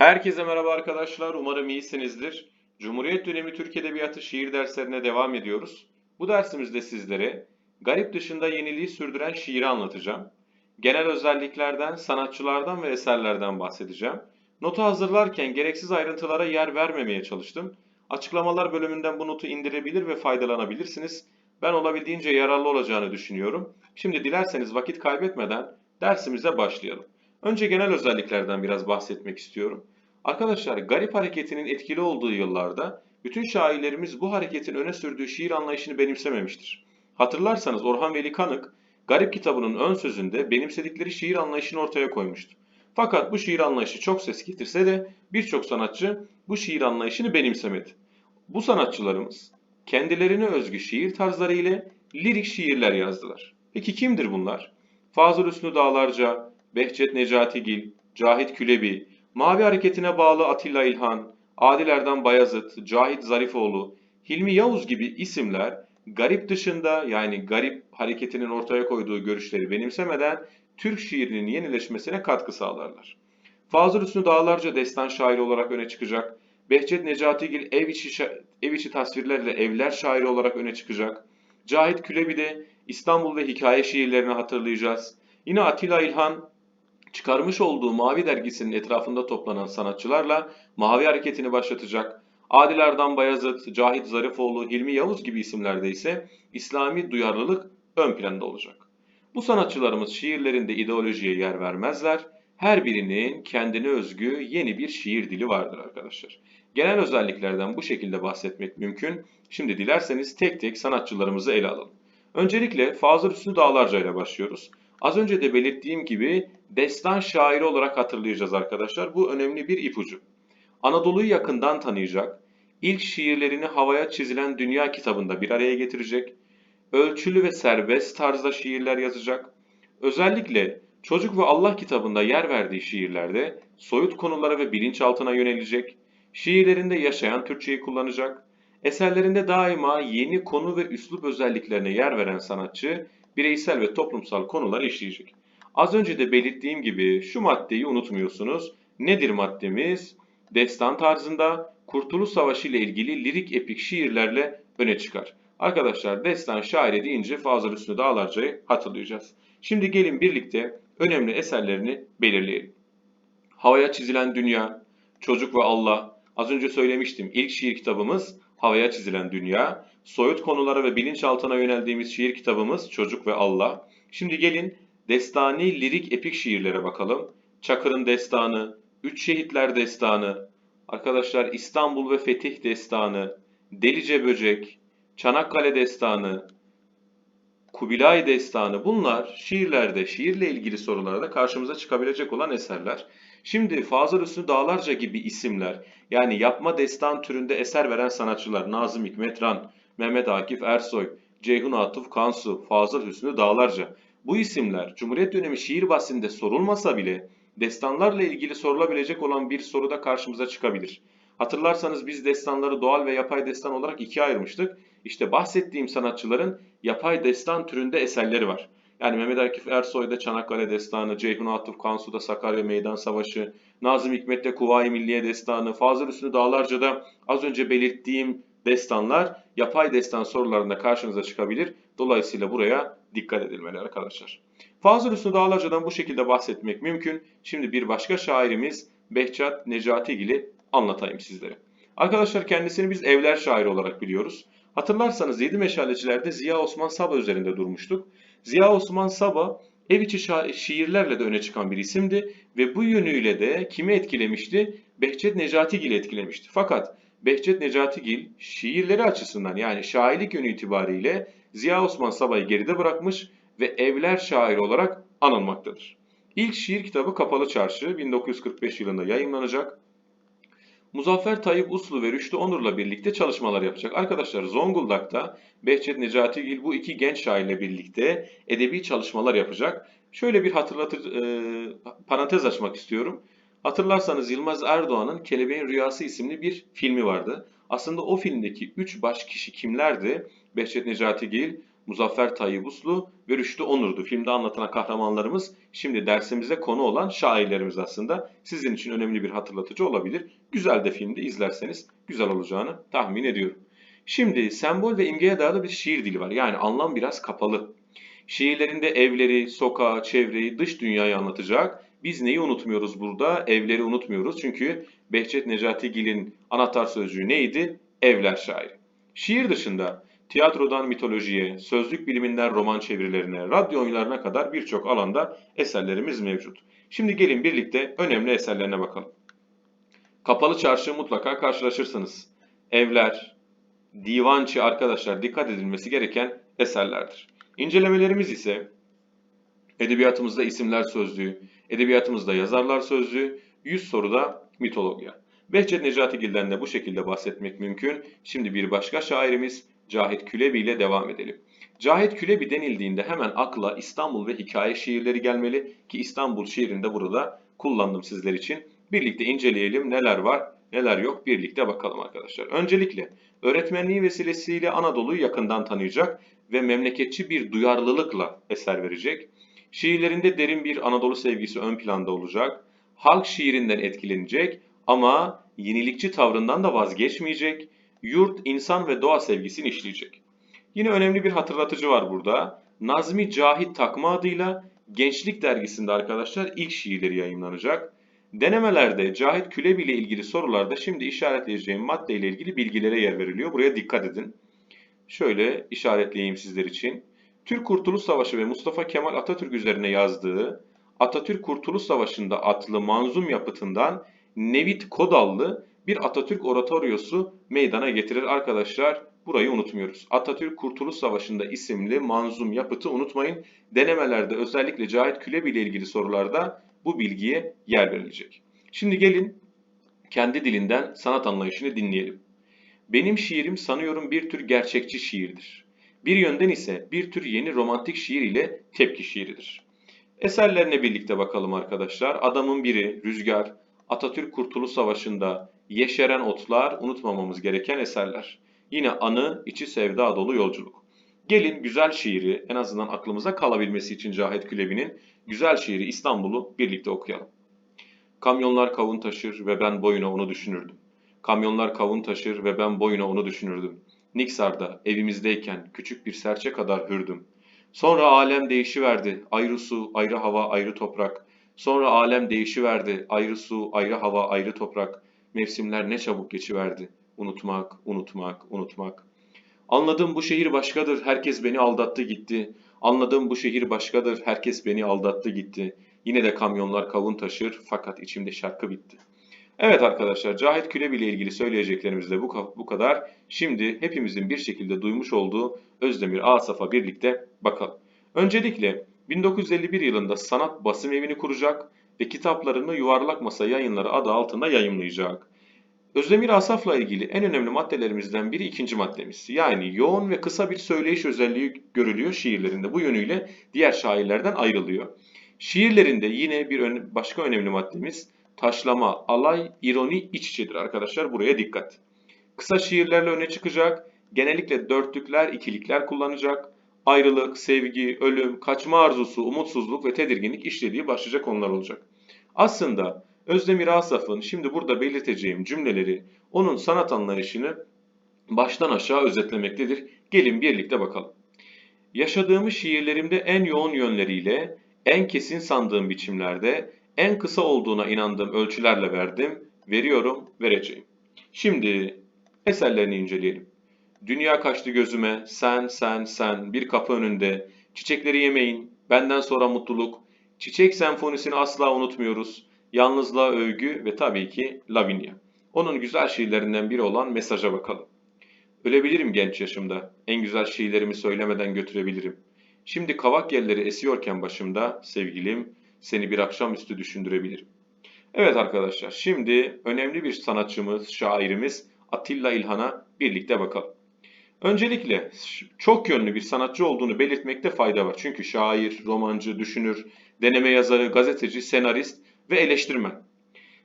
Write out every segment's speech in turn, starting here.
Herkese merhaba arkadaşlar. Umarım iyisinizdir. Cumhuriyet dönemi Türk Edebiyatı şiir derslerine devam ediyoruz. Bu dersimizde sizlere garip dışında yeniliği sürdüren şiiri anlatacağım. Genel özelliklerden, sanatçılardan ve eserlerden bahsedeceğim. Notu hazırlarken gereksiz ayrıntılara yer vermemeye çalıştım. Açıklamalar bölümünden bu notu indirebilir ve faydalanabilirsiniz. Ben olabildiğince yararlı olacağını düşünüyorum. Şimdi dilerseniz vakit kaybetmeden dersimize başlayalım. Önce genel özelliklerden biraz bahsetmek istiyorum. Arkadaşlar garip hareketinin etkili olduğu yıllarda bütün şairlerimiz bu hareketin öne sürdüğü şiir anlayışını benimsememiştir. Hatırlarsanız Orhan Veli Kanık Garip kitabının ön sözünde benimsedikleri şiir anlayışını ortaya koymuştu. Fakat bu şiir anlayışı çok ses getirse de birçok sanatçı bu şiir anlayışını benimsemedi. Bu sanatçılarımız kendilerine özgü şiir tarzları ile lirik şiirler yazdılar. Peki kimdir bunlar? Fazıl Hüsnü Dağlarca, Behçet Necatigil, Cahit Külebi, Mavi Hareketi'ne bağlı Atilla İlhan, Adil Erdem Bayazıt, Cahit Zarifoğlu, Hilmi Yavuz gibi isimler garip dışında yani garip hareketinin ortaya koyduğu görüşleri benimsemeden Türk şiirinin yenileşmesine katkı sağlarlar. Fazıl Hüsnü Dağlarca destan şairi olarak öne çıkacak. Behçet Necatigil ev içi, ev içi tasvirlerle evler şairi olarak öne çıkacak. Cahit Külebi de İstanbul ve hikaye şiirlerini hatırlayacağız. Yine Atilla İlhan çıkarmış olduğu Mavi dergisinin etrafında toplanan sanatçılarla Mavi hareketini başlatacak. Adil Erdem Bayazıt, Cahit Zarifoğlu, Hilmi Yavuz gibi isimlerde ise İslami duyarlılık ön planda olacak. Bu sanatçılarımız şiirlerinde ideolojiye yer vermezler. Her birinin kendine özgü yeni bir şiir dili vardır arkadaşlar. Genel özelliklerden bu şekilde bahsetmek mümkün. Şimdi dilerseniz tek tek sanatçılarımızı ele alalım. Öncelikle Fazıl Hüsnü Dağlarca ile başlıyoruz. Az önce de belirttiğim gibi destan şairi olarak hatırlayacağız arkadaşlar. Bu önemli bir ipucu. Anadolu'yu yakından tanıyacak, ilk şiirlerini havaya çizilen Dünya kitabında bir araya getirecek, ölçülü ve serbest tarzda şiirler yazacak. Özellikle Çocuk ve Allah kitabında yer verdiği şiirlerde soyut konulara ve bilinçaltına yönelecek, şiirlerinde yaşayan Türkçeyi kullanacak, eserlerinde daima yeni konu ve üslup özelliklerine yer veren sanatçı, bireysel ve toplumsal konuları işleyecek. Az önce de belirttiğim gibi şu maddeyi unutmuyorsunuz. Nedir maddemiz? Destan tarzında Kurtuluş Savaşı ile ilgili lirik epik şiirlerle öne çıkar. Arkadaşlar destan şairi deyince Fazıl Hüsnü Dağlarca'yı hatırlayacağız. Şimdi gelin birlikte önemli eserlerini belirleyelim. Havaya çizilen dünya, Çocuk ve Allah, az önce söylemiştim ilk şiir kitabımız Havaya çizilen dünya, soyut konulara ve bilinçaltına yöneldiğimiz şiir kitabımız Çocuk ve Allah. Şimdi gelin destani lirik epik şiirlere bakalım. Çakır'ın destanı, Üç Şehitler destanı, arkadaşlar İstanbul ve Fetih destanı, Delice Böcek, Çanakkale destanı, Kubilay destanı bunlar şiirlerde, şiirle ilgili sorularda karşımıza çıkabilecek olan eserler. Şimdi Fazıl Hüsnü Dağlarca gibi isimler yani yapma destan türünde eser veren sanatçılar Nazım Hikmet Ran, Mehmet Akif Ersoy, Ceyhun Atıf Kansu, Fazıl Hüsnü Dağlarca. Bu isimler Cumhuriyet dönemi şiir bahsinde sorulmasa bile destanlarla ilgili sorulabilecek olan bir soruda karşımıza çıkabilir. Hatırlarsanız biz destanları doğal ve yapay destan olarak ikiye ayırmıştık. İşte bahsettiğim sanatçıların yapay destan türünde eserleri var. Yani Mehmet Akif Ersoy'da Çanakkale Destanı, Ceyhun Atıf Kansu'da Sakarya Meydan Savaşı, Nazım Hikmet'te Kuvayi Milliye Destanı, Fazıl Hüsnü Dağlarca'da az önce belirttiğim destanlar yapay destan sorularında karşınıza çıkabilir. Dolayısıyla buraya dikkat edilmeli arkadaşlar. Fazıl Hüsnü Dağlarca'dan bu şekilde bahsetmek mümkün. Şimdi bir başka şairimiz Behçat Necatigil'i anlatayım sizlere. Arkadaşlar kendisini biz evler şairi olarak biliyoruz. Hatırlarsanız Yedi Meşalecilerde Ziya Osman Saba üzerinde durmuştuk. Ziya Osman Saba ev içi şiirlerle de öne çıkan bir isimdi ve bu yönüyle de kimi etkilemişti? Behçet Necatigil'i etkilemişti. Fakat Behçet Necatigil şiirleri açısından yani şairlik yönü itibariyle Ziya Osman Saba'yı geride bırakmış ve evler şairi olarak anılmaktadır. İlk şiir kitabı Kapalı Çarşı 1945 yılında yayınlanacak. Muzaffer Tayyip Uslu ve Rüştü Onur'la birlikte çalışmalar yapacak. Arkadaşlar Zonguldak'ta Behçet Necatigil bu iki genç şairle birlikte edebi çalışmalar yapacak. Şöyle bir hatırlatır, e, parantez açmak istiyorum. Hatırlarsanız Yılmaz Erdoğan'ın Kelebeğin Rüyası isimli bir filmi vardı. Aslında o filmdeki üç baş kişi kimlerdi? Behçet Necatigil, Muzaffer Tayyip Uslu ve Rüştü Onur'du. Filmde anlatılan kahramanlarımız şimdi dersimize konu olan şairlerimiz aslında. Sizin için önemli bir hatırlatıcı olabilir. Güzel de filmde izlerseniz güzel olacağını tahmin ediyorum. Şimdi sembol ve imgeye dayalı bir şiir dili var. Yani anlam biraz kapalı. Şiirlerinde evleri, sokağı, çevreyi, dış dünyayı anlatacak. Biz neyi unutmuyoruz burada? Evleri unutmuyoruz. Çünkü Behçet Necatigil'in anahtar sözcüğü neydi? Evler şairi. Şiir dışında tiyatrodan mitolojiye, sözlük biliminden roman çevirilerine, radyo oyunlarına kadar birçok alanda eserlerimiz mevcut. Şimdi gelin birlikte önemli eserlerine bakalım. Kapalı çarşı mutlaka karşılaşırsınız. Evler, divançı arkadaşlar dikkat edilmesi gereken eserlerdir. İncelemelerimiz ise edebiyatımızda isimler sözlüğü, edebiyatımızda yazarlar sözlüğü, 100 soruda mitologya. Behçet Necatigil'den de bu şekilde bahsetmek mümkün. Şimdi bir başka şairimiz Cahit Külebi ile devam edelim. Cahit Külebi denildiğinde hemen akla İstanbul ve hikaye şiirleri gelmeli ki İstanbul şiirini de burada kullandım sizler için. Birlikte inceleyelim neler var neler yok birlikte bakalım arkadaşlar. Öncelikle öğretmenliği vesilesiyle Anadolu'yu yakından tanıyacak ve memleketçi bir duyarlılıkla eser verecek. Şiirlerinde derin bir Anadolu sevgisi ön planda olacak. Halk şiirinden etkilenecek ama yenilikçi tavrından da vazgeçmeyecek. Yurt, insan ve doğa sevgisini işleyecek. Yine önemli bir hatırlatıcı var burada. Nazmi Cahit takma adıyla Gençlik dergisinde arkadaşlar ilk şiirleri yayınlanacak. Denemelerde Cahit Külebi ile ilgili sorularda şimdi işaretleyeceğim madde ile ilgili bilgilere yer veriliyor. Buraya dikkat edin. Şöyle işaretleyeyim sizler için. Türk Kurtuluş Savaşı ve Mustafa Kemal Atatürk üzerine yazdığı Atatürk Kurtuluş Savaşı'nda adlı manzum yapıtından Nevit Kodallı bir Atatürk oratoryosu meydana getirir arkadaşlar. Burayı unutmuyoruz. Atatürk Kurtuluş Savaşı'nda isimli manzum yapıtı unutmayın. Denemelerde özellikle Cahit Külebi ile ilgili sorularda bu bilgiye yer verilecek. Şimdi gelin kendi dilinden sanat anlayışını dinleyelim. Benim şiirim sanıyorum bir tür gerçekçi şiirdir. Bir yönden ise bir tür yeni romantik şiir ile tepki şiiridir. Eserlerine birlikte bakalım arkadaşlar. Adamın biri, Rüzgar, Atatürk Kurtuluş Savaşı'nda Yeşeren Otlar unutmamamız gereken eserler. Yine anı, içi sevda dolu yolculuk. Gelin güzel şiiri en azından aklımıza kalabilmesi için Cahit Külebi'nin güzel şiiri İstanbul'u birlikte okuyalım. Kamyonlar kavun taşır ve ben boyuna onu düşünürdüm. Kamyonlar kavun taşır ve ben boyuna onu düşünürdüm. Niksar'da evimizdeyken küçük bir serçe kadar hürdüm. Sonra alem değişiverdi. Ayrı su, ayrı hava, ayrı toprak. Sonra alem değişiverdi. Ayrı su, ayrı hava, ayrı toprak. Mevsimler ne çabuk geçiverdi. Unutmak, unutmak, unutmak. Anladım bu şehir başkadır. Herkes beni aldattı gitti. Anladım bu şehir başkadır. Herkes beni aldattı gitti. Yine de kamyonlar kavun taşır fakat içimde şarkı bitti. Evet arkadaşlar Cahit Külebi ile ilgili söyleyeceklerimiz de bu, bu kadar. Şimdi hepimizin bir şekilde duymuş olduğu Özdemir Asaf'a birlikte bakalım. Öncelikle 1951 yılında sanat basım evini kuracak ve kitaplarını Yuvarlak Masa Yayınları adı altında yayımlayacak. Özdemir Asaf'la ilgili en önemli maddelerimizden biri ikinci maddemiz. Yani yoğun ve kısa bir söyleyiş özelliği görülüyor şiirlerinde. Bu yönüyle diğer şairlerden ayrılıyor. Şiirlerinde yine bir başka önemli maddemiz taşlama, alay, ironi iç içedir arkadaşlar. Buraya dikkat. Kısa şiirlerle öne çıkacak. Genellikle dörtlükler, ikilikler kullanacak. Ayrılık, sevgi, ölüm, kaçma arzusu, umutsuzluk ve tedirginlik işlediği başlıca konular olacak. Aslında Özdemir Asaf'ın şimdi burada belirteceğim cümleleri onun sanat anlayışını baştan aşağı özetlemektedir. Gelin birlikte bakalım. Yaşadığımı şiirlerimde en yoğun yönleriyle, en kesin sandığım biçimlerde, en kısa olduğuna inandığım ölçülerle verdim, veriyorum, vereceğim. Şimdi eserlerini inceleyelim. Dünya kaçtı gözüme, sen, sen, sen, bir kapı önünde, çiçekleri yemeyin, benden sonra mutluluk, çiçek senfonisini asla unutmuyoruz, yalnızlığa övgü ve tabii ki Lavinia. Onun güzel şiirlerinden biri olan Mesaja bakalım. Ölebilirim genç yaşımda, en güzel şiirlerimi söylemeden götürebilirim. Şimdi kavak yelleri esiyorken başımda, sevgilim, seni bir akşamüstü düşündürebilirim. Evet arkadaşlar, şimdi önemli bir sanatçımız, şairimiz Atilla İlhan'a birlikte bakalım. Öncelikle çok yönlü bir sanatçı olduğunu belirtmekte fayda var. Çünkü şair, romancı, düşünür, deneme yazarı, gazeteci, senarist ve eleştirmen.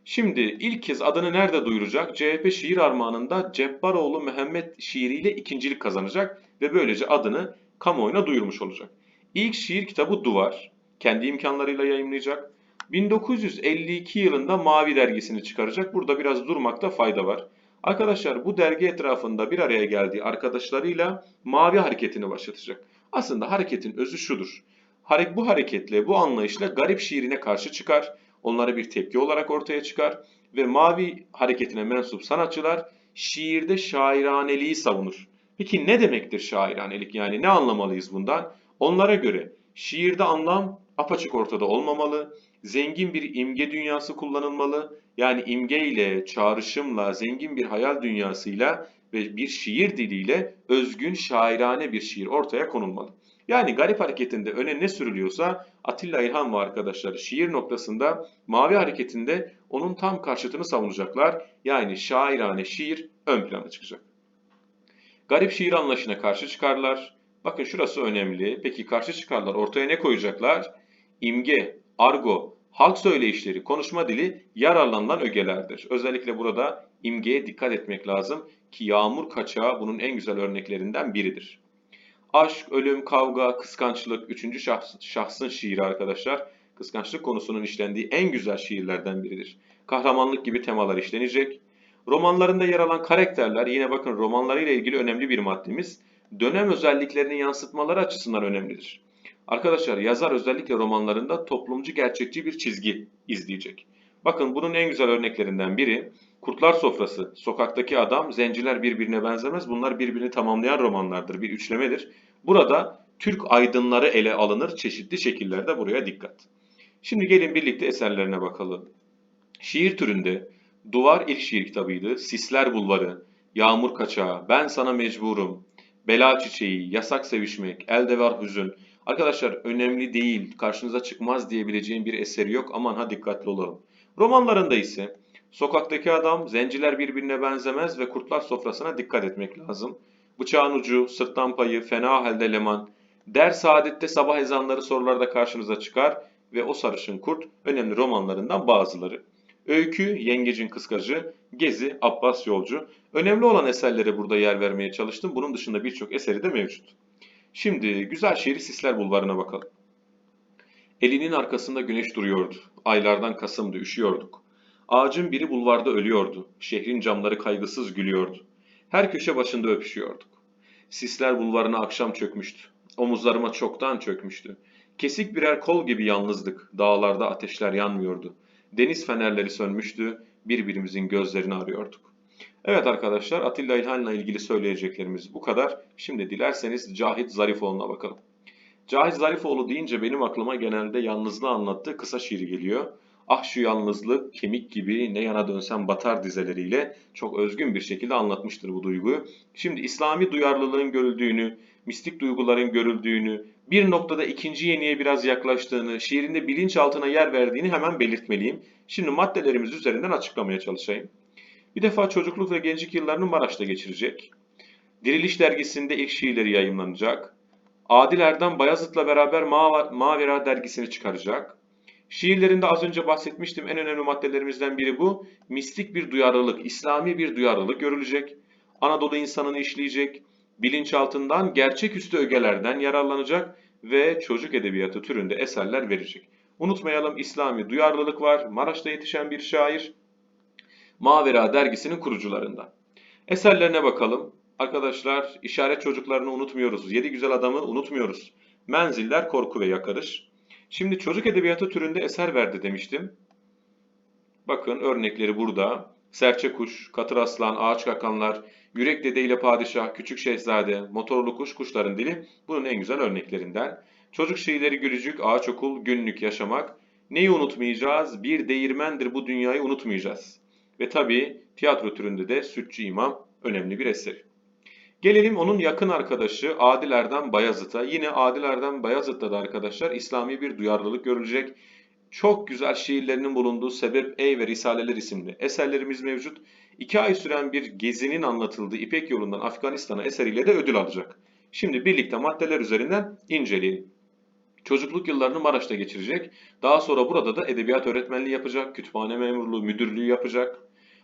Şimdi ilk kez adını nerede duyuracak? CHP şiir armağanında Cebbaroğlu Mehmet şiiriyle ikincilik kazanacak ve böylece adını kamuoyuna duyurmuş olacak. İlk şiir kitabı Duvar. Kendi imkanlarıyla yayımlayacak. 1952 yılında Mavi dergisini çıkaracak. Burada biraz durmakta fayda var. Arkadaşlar bu dergi etrafında bir araya geldiği arkadaşlarıyla Mavi Hareketi'ni başlatacak. Aslında hareketin özü şudur. Bu hareketle, bu anlayışla garip şiirine karşı çıkar. Onlara bir tepki olarak ortaya çıkar. Ve Mavi Hareketi'ne mensup sanatçılar şiirde şairaneliği savunur. Peki ne demektir şairanelik? Yani ne anlamalıyız bundan? Onlara göre şiirde anlam apaçık ortada olmamalı, zengin bir imge dünyası kullanılmalı. Yani imge ile, çağrışımla, zengin bir hayal dünyasıyla ve bir şiir diliyle özgün şairane bir şiir ortaya konulmalı. Yani Garip Hareketi'nde öne ne sürülüyorsa Atilla İlhan ve arkadaşları şiir noktasında Mavi Hareketi'nde onun tam karşıtını savunacaklar. Yani şairane şiir ön plana çıkacak. Garip şiir anlayışına karşı çıkarlar. Bakın şurası önemli. Peki karşı çıkarlar ortaya ne koyacaklar? İmge, argo, halk söyleyişleri, konuşma dili yararlanılan ögelerdir. Özellikle burada imgeye dikkat etmek lazım ki yağmur kaçağı bunun en güzel örneklerinden biridir. Aşk, ölüm, kavga, kıskançlık, üçüncü şahs, şahsın şiiri arkadaşlar. Kıskançlık konusunun işlendiği en güzel şiirlerden biridir. Kahramanlık gibi temalar işlenecek. Romanlarında yer alan karakterler yine bakın romanlarıyla ilgili önemli bir maddemiz. Dönem özelliklerini yansıtmaları açısından önemlidir. Arkadaşlar yazar özellikle romanlarında toplumcu gerçekçi bir çizgi izleyecek. Bakın bunun en güzel örneklerinden biri Kurtlar Sofrası, Sokaktaki Adam, Zenciler Birbirine Benzemez. Bunlar birbirini tamamlayan romanlardır, bir üçlemedir. Burada Türk aydınları ele alınır çeşitli şekillerde buraya dikkat. Şimdi gelin birlikte eserlerine bakalım. Şiir türünde Duvar ilk şiir kitabıydı. Sisler Bulvarı, Yağmur Kaçağı, Ben Sana Mecburum, Bela Çiçeği, Yasak Sevişmek, Elde Var Hüzün. Arkadaşlar önemli değil, karşınıza çıkmaz diyebileceğim bir eseri yok. Aman ha dikkatli olalım. Romanlarında ise Sokaktaki Adam, Zenciler Birbirine Benzemez ve Kurtlar Sofrası'na dikkat etmek lazım. Bıçağın Ucu, Sırttan Payı, Fena Halde Leman, Der Saadet'te Sabah Ezanları sorularda karşınıza çıkar ve O Sarışın Kurt önemli romanlarından bazıları. Öykü, Yengecin Kıskacı, Gezi, Abbas Yolcu. Önemli olan eserlere burada yer vermeye çalıştım. Bunun dışında birçok eseri de mevcut. Şimdi güzel şiiri Sisler Bulvarı'na bakalım. Elinin arkasında güneş duruyordu. Aylardan Kasım'dı, üşüyorduk. Ağacın biri bulvarda ölüyordu. Şehrin camları kaygısız gülüyordu. Her köşe başında öpüşüyorduk. Sisler bulvarına akşam çökmüştü. Omuzlarıma çoktan çökmüştü. Kesik birer kol gibi yalnızdık. Dağlarda ateşler yanmıyordu. Deniz fenerleri sönmüştü. Birbirimizin gözlerini arıyorduk. Evet arkadaşlar Atilla İlhan'la ilgili söyleyeceklerimiz bu kadar. Şimdi dilerseniz Cahit Zarifoğlu'na bakalım. Cahit Zarifoğlu deyince benim aklıma genelde yalnızlığı anlattığı kısa şiir geliyor. Ah şu yalnızlık kemik gibi ne yana dönsem batar dizeleriyle çok özgün bir şekilde anlatmıştır bu duyguyu. Şimdi İslami duyarlılığın görüldüğünü, mistik duyguların görüldüğünü, bir noktada ikinci yeniye biraz yaklaştığını, şiirinde bilinçaltına yer verdiğini hemen belirtmeliyim. Şimdi maddelerimiz üzerinden açıklamaya çalışayım. Bir defa çocukluk ve gençlik yıllarını Maraş'ta geçirecek. Diriliş dergisinde ilk şiirleri yayımlanacak. Adil Erdem Bayazıt'la beraber Ma Mavera dergisini çıkaracak. Şiirlerinde az önce bahsetmiştim en önemli maddelerimizden biri bu. Mistik bir duyarlılık, İslami bir duyarlılık görülecek. Anadolu insanını işleyecek. Bilinçaltından gerçeküstü ögelerden yararlanacak ve çocuk edebiyatı türünde eserler verecek. Unutmayalım İslami duyarlılık var. Maraş'ta yetişen bir şair. Mavera dergisinin kurucularından. Eserlerine bakalım. Arkadaşlar işaret çocuklarını unutmuyoruz. Yedi güzel adamı unutmuyoruz. Menziller, korku ve yakarış. Şimdi çocuk edebiyatı türünde eser verdi demiştim. Bakın örnekleri burada. Serçe kuş, katır aslan, ağaç kakanlar, yürek dede ile padişah, küçük şehzade, motorlu kuş, kuşların dili bunun en güzel örneklerinden. Çocuk şiirleri gülücük, ağaç okul, günlük yaşamak. Neyi unutmayacağız? Bir değirmendir bu dünyayı unutmayacağız. Ve tabii tiyatro türünde de Sütçü İmam önemli bir eseri. Gelelim onun yakın arkadaşı Adil Erdem Bayazıt'a. Yine Adil Erdem Bayazıt'ta da arkadaşlar İslami bir duyarlılık görülecek. Çok güzel şiirlerinin bulunduğu Sebep Ey ve Risaleler isimli eserlerimiz mevcut. İki ay süren bir gezinin anlatıldığı İpek yolundan Afganistan'a eseriyle de ödül alacak. Şimdi birlikte maddeler üzerinden inceleyelim. Çocukluk yıllarını Maraş'ta geçirecek. Daha sonra burada da edebiyat öğretmenliği yapacak, kütüphane memurluğu, müdürlüğü yapacak.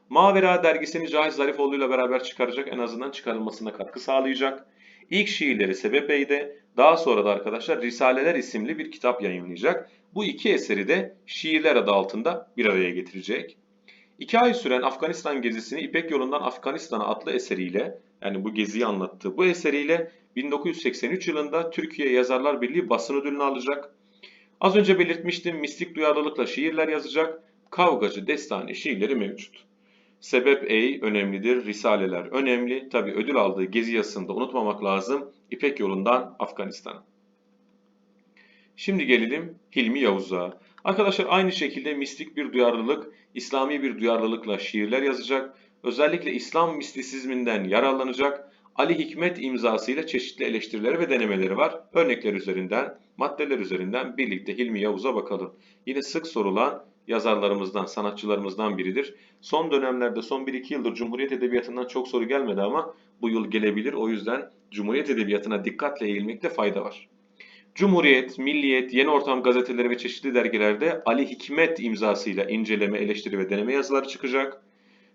Mavera dergisini Cahit Zarifoğlu ile beraber çıkaracak. En azından çıkarılmasına katkı sağlayacak. İlk şiirleri Sebep Bey'de, daha sonra da arkadaşlar Risaleler isimli bir kitap yayınlayacak. Bu iki eseri de şiirler adı altında bir araya getirecek. İki ay süren Afganistan gezisini İpek Yolundan Afganistan'a adlı eseriyle, yani bu geziyi anlattığı bu eseriyle 1983 yılında Türkiye Yazarlar Birliği basın ödülünü alacak. Az önce belirtmiştim mistik duyarlılıkla şiirler yazacak, kavgacı destani şiirleri mevcut. Sebep Ey önemlidir, risaleler önemli. Tabi ödül aldığı gezi yazısında unutmamak lazım. İpek yolundan Afganistan'a. Şimdi gelelim Hilmi Yavuz'a. Arkadaşlar aynı şekilde mistik bir duyarlılık, İslami bir duyarlılıkla şiirler yazacak. Özellikle İslam mistisizminden yararlanacak. Ali Hikmet imzasıyla çeşitli eleştirileri ve denemeleri var. Örnekler üzerinden, maddeler üzerinden birlikte Hilmi Yavuz'a bakalım. Yine sık sorulan yazarlarımızdan, sanatçılarımızdan biridir. Son dönemlerde, son 1-2 yıldır Cumhuriyet Edebiyatı'ndan çok soru gelmedi ama bu yıl gelebilir. O yüzden Cumhuriyet Edebiyatı'na dikkatle eğilmekte fayda var. Cumhuriyet, Milliyet, Yeni Ortam gazeteleri ve çeşitli dergilerde Ali Hikmet imzasıyla inceleme, eleştiri ve deneme yazıları çıkacak.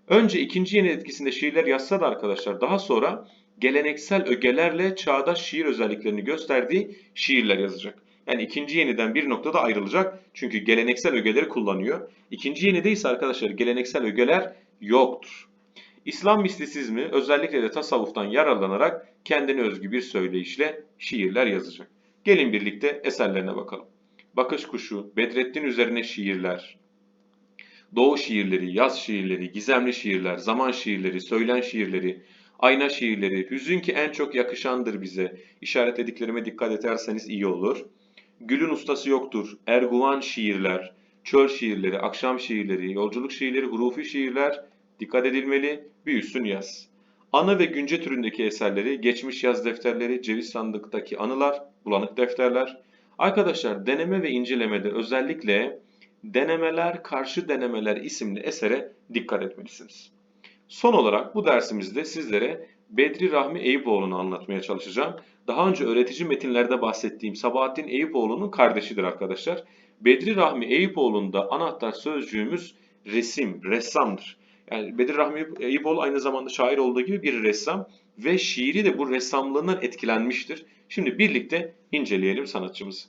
Önce ikinci yeni etkisinde şiirler yazsa da arkadaşlar daha sonra geleneksel ögelerle çağdaş şiir özelliklerini gösterdiği şiirler yazacak. Yani ikinci yeniden bir noktada ayrılacak. Çünkü geleneksel ögeleri kullanıyor. İkinci yenide ise arkadaşlar geleneksel ögeler yoktur. İslam mistisizmi özellikle de tasavvuftan yararlanarak kendine özgü bir söyleyişle şiirler yazacak. Gelin birlikte eserlerine bakalım. Bakış Kuşu, Bedrettin üzerine şiirler, Doğu şiirleri, yaz şiirleri, gizemli şiirler, zaman şiirleri, söylen şiirleri, ayna şiirleri, hüzün ki en çok yakışandır bize. İşaretlediklerime dikkat ederseniz iyi olur. Gülün ustası yoktur, erguvan şiirler, çöl şiirleri, akşam şiirleri, yolculuk şiirleri, hurufi şiirler dikkat edilmeli, bir üstün yaz. Anı ve günce türündeki eserleri, geçmiş yaz defterleri, ceviz sandıktaki anılar, bulanık defterler. Arkadaşlar deneme ve incelemede özellikle Denemeler, Karşı Denemeler isimli esere dikkat etmelisiniz. Son olarak bu dersimizde sizlere Bedri Rahmi Eyüpoğlu'nu anlatmaya çalışacağım. Daha önce öğretici metinlerde bahsettiğim Sabahattin Eyüpoğlu'nun kardeşidir arkadaşlar. Bedri Rahmi Eyüpoğlu'nda anahtar sözcüğümüz resim, ressamdır. Yani Bedri Rahmi Eyüpoğlu aynı zamanda şair olduğu gibi bir ressam ve şiiri de bu ressamlığından etkilenmiştir. Şimdi birlikte inceleyelim sanatçımızı.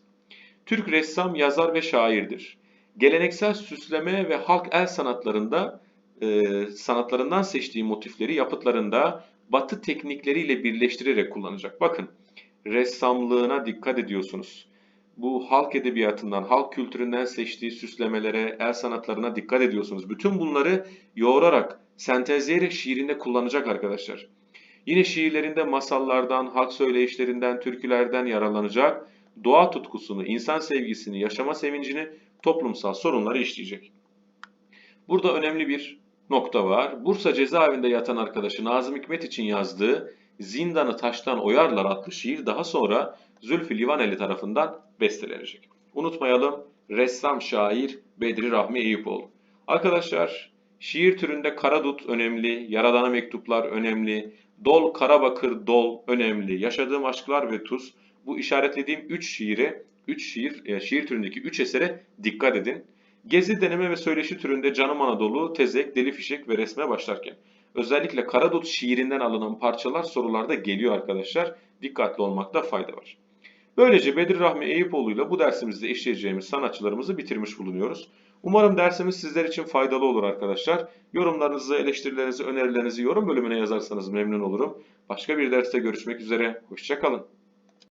Türk ressam, yazar ve şairdir. Geleneksel süsleme ve halk el sanatlarında e, sanatlarından seçtiği motifleri yapıtlarında batı teknikleriyle birleştirerek kullanacak. Bakın ressamlığına dikkat ediyorsunuz. Bu halk edebiyatından, halk kültüründen seçtiği süslemelere, el sanatlarına dikkat ediyorsunuz. Bütün bunları yoğurarak, sentezleyerek şiirinde kullanacak arkadaşlar. Yine şiirlerinde masallardan, halk söyleyişlerinden, türkülerden yararlanacak. Doğa tutkusunu, insan sevgisini, yaşama sevincini, toplumsal sorunları işleyecek. Burada önemli bir nokta var. Bursa cezaevinde yatan arkadaşı Nazım Hikmet için yazdığı Zindanı Taştan Oyarlar adlı şiir daha sonra Zülfü Livaneli tarafından bestelenecek. Unutmayalım ressam şair Bedri Rahmi Eyüpoğlu. Arkadaşlar şiir türünde Karadut önemli, Yaradana Mektuplar önemli, Dol Karabakır Dol önemli, Yaşadığım Aşklar ve Tuz bu işaretlediğim 3 şiire, 3 şiir, e, şiir türündeki 3 esere dikkat edin. Gezi, deneme ve söyleşi türünde Canım Anadolu, Tezek, Deli Fişek ve resme başlarken özellikle Karadut şiirinden alınan parçalar sorularda geliyor arkadaşlar. Dikkatli olmakta fayda var. Böylece Bedir Rahmi Eyüpoğlu ile bu dersimizde işleyeceğimiz sanatçılarımızı bitirmiş bulunuyoruz. Umarım dersimiz sizler için faydalı olur arkadaşlar. Yorumlarınızı, eleştirilerinizi, önerilerinizi yorum bölümüne yazarsanız memnun olurum. Başka bir derste görüşmek üzere. Hoşçakalın.